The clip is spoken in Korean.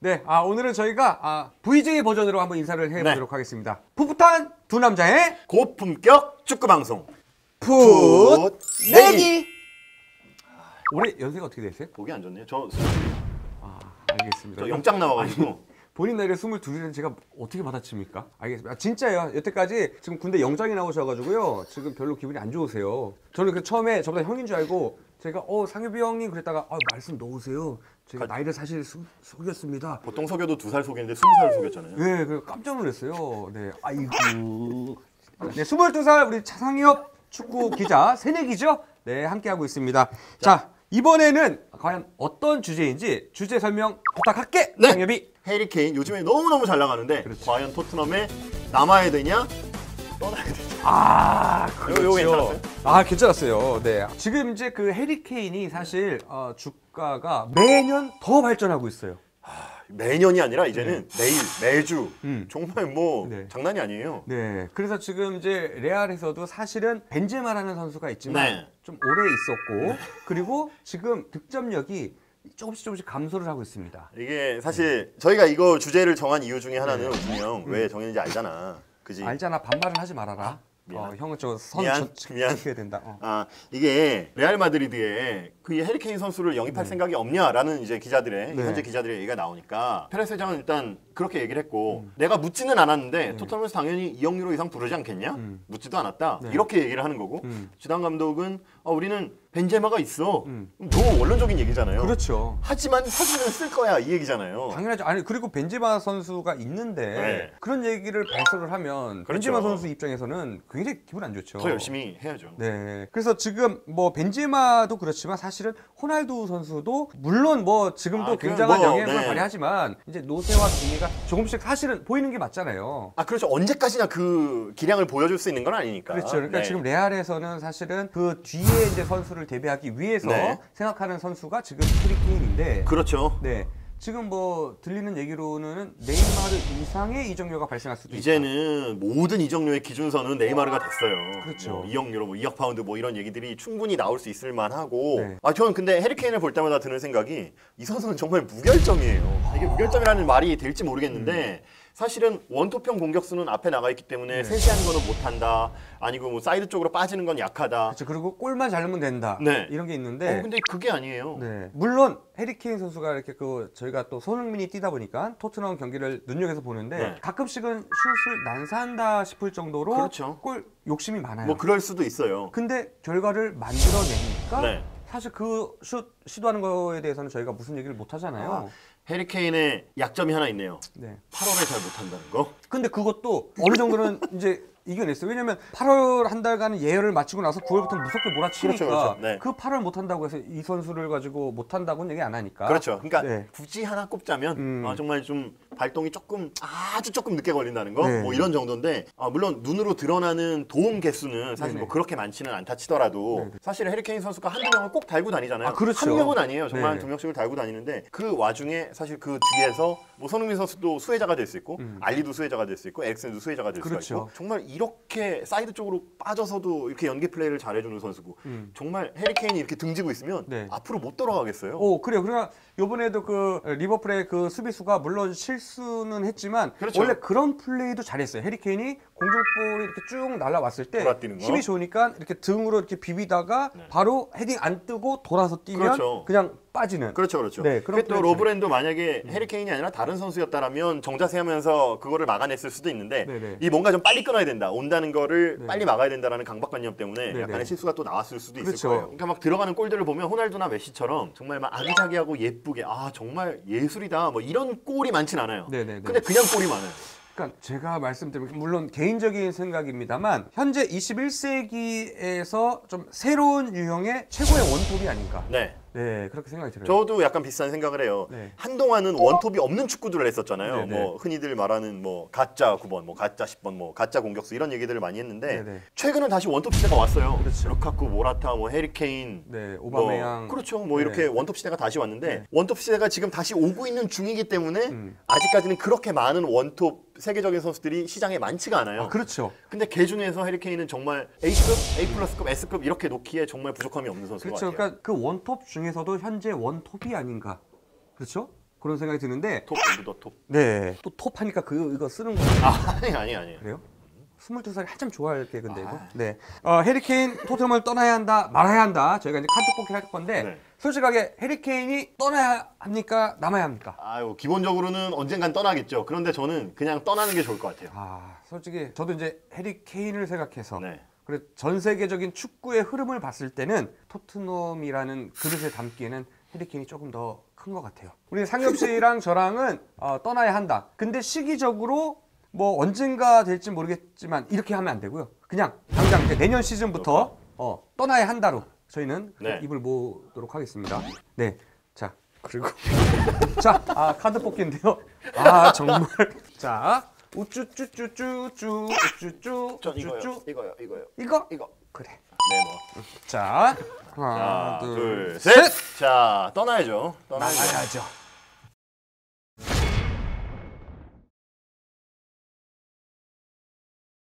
네, 아 오늘은 저희가 아, VJ 버전으로 한번 인사를 해보도록 네. 하겠습니다. 풋풋한 두 남자의 고품격 축구 방송. 풋 내기. 내기. 올해 연세가 어떻게 되세요? 보기 안 좋네요. 저, 아, 알겠습니다. 저 영장 나와가지고 본인 나이를 22이라는 제가 어떻게 받아칩니까? 알겠습니다. 아, 진짜요. 여태까지 지금 군대 영장이 나오셔가지고요. 지금 별로 기분이 안 좋으세요. 저는 그 처음에 저보다 형인 줄 알고 제가 어 상엽이 형님 그랬다가 아, 말씀 넣으세요. 제가 나이를 사실 수- 속였습니다. 보통 속여도 두 살 속였는데 스무 살 속였잖아요. 네, 그 깜짝 놀랐어요. 네, 아이고. 네, 22살 우리 차상엽 축구 기자 새내기죠? 네, 함께 하고 있습니다. 자, 이번에는 과연 어떤 주제인지 주제 설명 부탁할게. 네. 상엽이. 해리 케인 요즘에 너무 너무 잘 나가는데 그렇지. 과연 토트넘에 남아야 되냐 떠나야 되냐. 아, 괜찮았어요? 아, 괜찮았어요. 네. 지금 이제 그 해리 케인이 사실 어, 주가가 매년 더 발전하고 있어요. 매년이 아니라 이제는 매일 매주 음. 정말 뭐 네. 장난이 아니에요. 네. 그래서 지금 이제 레알에서도 사실은 벤제마라는 선수가 있지만 네. 좀 오래 있었고 그리고 지금 득점력이 조금씩 조금씩 감소를 하고 있습니다. 이게 사실 저희가 이거 주제를 정한 이유 중에 하나는 분명 왜 정했는지 알잖아. 그지? 알잖아. 반말은 하지 말아라. 미안. 어, 형은 저선 미안, 미안. 지켜야 된다. 어. 아 이게 레알 마드리드에 그 해리케인 선수를 영입할 생각이 없냐라는 이제 기자들의 네. 현재 기자들의 얘기가 나오니까 페레스 회장은 일단 그렇게 얘기를 했고 내가 묻지는 않았는데 토트넘에서 당연히 2억 유로 이상 부르지 않겠냐 음. 묻지도 않았다 네. 이렇게 얘기를 하는 거고 음. 지단 감독은 어, 우리는 벤제마가 있어 너무 원론적인 얘기잖아요 그렇죠. 하지만 사진은 쓸 거야 이 얘기잖아요 당연하죠. 아니 그리고 벤제마 선수가 있는데 네. 그런 얘기를 발설을 하면 그렇죠. 벤제마 선수 입장에서는 굉장히 기분 안 좋죠. 더 열심히 해야죠 네. 그래서 지금 뭐 벤제마도 그렇지만 사실은 호날두 선수도 물론 뭐 지금도 아, 그 굉장한 뭐, 영향을 네. 발휘하지만 이제 노세와 기미가 조금씩 사실은 보이는 게 맞잖아요. 아 그렇죠 언제까지나 그 기량을 보여줄 수 있는 건 아니니까 그렇죠. 그러니까 네. 지금 레알에서는 사실은 그 뒤에 이제 선수를 대비하기 위해서 네. 생각하는 선수가 지금 트리케인인데 그렇죠 네. 지금 뭐 들리는 얘기로는 네이마르 이상의 이적료가 발생할 수도 있다. 이제는 모든 이적료의 기준선은 네이마르가 됐어요. 그렇죠. 뭐 2억 유로, 뭐 2억 파운드 뭐 이런 얘기들이 충분히 나올 수 있을 만하고. 네. 아 저는 근데 해리케인을 볼 때마다 드는 생각이 이 선수는 정말 무결점이에요. 이게 무결점이라는 말이 될지 모르겠는데 사실은 원톱형 공격수는 앞에 나가 있기 때문에 네. 세시하는 거는 못한다. 아니고 뭐 사이드 쪽으로 빠지는 건 약하다. 그렇죠. 그리고 골만 잘 넣으면 된다. 네. 이런 게 있는데 어, 근데 그게 아니에요. 네. 물론 해리케인 선수가 이렇게 그 저희가 또 손흥민이 뛰다 보니까 토트넘 경기를 눈여겨서 보는데 네. 가끔씩은 슛을 난사한다 싶을 정도로 그렇죠. 골 욕심이 많아요. 뭐 그럴 수도 있어요. 근데 결과를 만들어내니까 네. 사실 그 슛 시도하는 거에 대해서는 저희가 무슨 얘기를 못 하잖아요. 아, 해리케인의 약점이 하나 있네요. 네. 8월에 잘 못한다는 거. 근데 그것도 어느 정도는 이제 이겨냈어요. 왜냐면 8월 한 달간은 예열을 마치고 나서 9월부터 무섭게 몰아치니까 그렇죠, 그렇죠. 네. 그 8월 못 한다고 해서 이 선수를 가지고 못 한다고는 얘기 안 하니까. 그렇죠. 그러니까 네. 굳이 하나 꼽자면 음. 어, 정말 좀 발동이 조금 아주 조금 늦게 걸린다는 거, 네. 뭐 이런 정도인데 아, 물론 눈으로 드러나는 도움 개수는 사실 네네. 뭐 그렇게 많지는 않다 치더라도 네네. 사실 해리케인 선수가 한두 명을 꼭 달고 다니잖아요. 아, 그렇죠. 한 명은 아니에요. 정말 네네. 두 명씩을 달고 다니는데 그 와중에 사실 그 뒤에서 뭐 손흥민 선수도 수혜자가 될 수 있고 알리도 수혜자가 될 수 있고 에릭센도 수혜자가 될 음. 그렇죠. 있고 정말 이렇게 사이드 쪽으로 빠져서도 이렇게 연계 플레이를 잘해주는 선수고 음. 정말 해리케인이 이렇게 등지고 있으면 네. 앞으로 못 돌아가겠어요. 오 그래요. 그러니까 요번에도 그 리버풀의 그 수비수가 물론 실수 는 했지만 그렇죠. 원래 그런 플레이도 잘했어요. 해리케인이 공중볼이 이렇게 쭉 날아왔을 때. 힘이 좋으니까 이렇게 등으로 이렇게 비비다가 바로 헤딩 안 뜨고 돌아서 뛰면 네. 그렇죠. 그냥 빠지는. 그렇죠, 그렇죠. 네, 그런 그게 또 로브랜도 만약에 음. 해리케인이 아니라 다른 선수였다라면 정자세하면서 그거를 막아냈을 수도 있는데 네네. 이 뭔가 좀 빨리 끊어야 된다, 온다는 거를 네. 빨리 막아야 된다라는 강박관념 때문에 네네. 약간의 실수가 또 나왔을 수도 있을 그렇죠. 거예요. 그러니까 막 들어가는 골들을 보면 호날두나 메시처럼 정말 막 아기자기하고 예쁘게 아 정말 예술이다 뭐 이런 골이 많진 않아요. 네네네. 근데 그냥 골이 많아요. 그러니까 제가 말씀드린 물론 개인적인 생각입니다만 현재 21세기에서 좀 새로운 유형의 최고의 원톱이 아닌가. 네. 네 그렇게 생각이 들어요. 저도 약간 비슷한 생각을 해요. 네. 한동안은 원톱이 없는 축구들을 했었잖아요. 네네. 뭐 흔히들 말하는 뭐 가짜 9번, 뭐 가짜 10번, 뭐 가짜 공격수 이런 얘기들을 많이 했는데 네네. 최근은 다시 원톱 시대가 왔어요. 그렇죠. 루카쿠, 모라타, 뭐 해리케인, 네뭐 오바메양. 그렇죠. 뭐 네. 이렇게 원톱 시대가 다시 왔는데 네. 원톱 시대가 지금 다시 오고 있는 중이기 때문에 음. 아직까지는 그렇게 많은 원톱 세계적인 선수들이 시장에 많지가 않아요. 아, 그렇죠. 근데 개 중에서 해리케인은 정말 A급, A 플러스급, S급 이렇게 놓기에 정말 부족함이 없는 선수인 것 그렇죠. 같아요. 그러니까 그 원톱 중에 중에서도 현재 원톱이 아닌가. 그렇죠? 그런 생각이 드는데 톱 더 톱. 네. 또 톱 하니까 그 이거 쓰는 거 아, 아니 아니 아니. 그래요? 22살이 한참 좋아할 게 근데 이거. 네. 어, 해리케인 토트넘을 떠나야 한다, 말아야 한다. 저희가 이제 카드 뽑기 할 건데 네. 솔직하게 해리케인이 떠나야 합니까? 남아야 합니까? 아유, 기본적으로는 언젠간 떠나겠죠. 그런데 저는 그냥 떠나는 게 좋을 것 같아요. 아, 솔직히 저도 이제 해리케인을 생각해서 네. 그래 전 세계적인 축구의 흐름을 봤을 때는 토트넘이라는 그릇에 담기에는 해리케인이 조금 더 큰 것 같아요. 우리 상엽 씨랑 저랑은 어, 떠나야 한다. 근데 시기적으로 뭐 언젠가 될지 모르겠지만 이렇게 하면 안 되고요. 그냥 당장 내년 시즌부터 어, 떠나야 한다로 저희는 그 네. 입을 모으도록 하겠습니다. 네, 자 그리고 자 아, 카드 뽑기인데요. 아 정말 자 우쭈쭈쭈쭈쭈 우쭈쭈 전 이거요. 우쭈쭈 이거요. 이거요. 이거 이거. 그래. 네, 뭐. 자 하나 자, 둘 둘, 셋. 자, 떠나야죠. 떠나야죠. 나가야죠.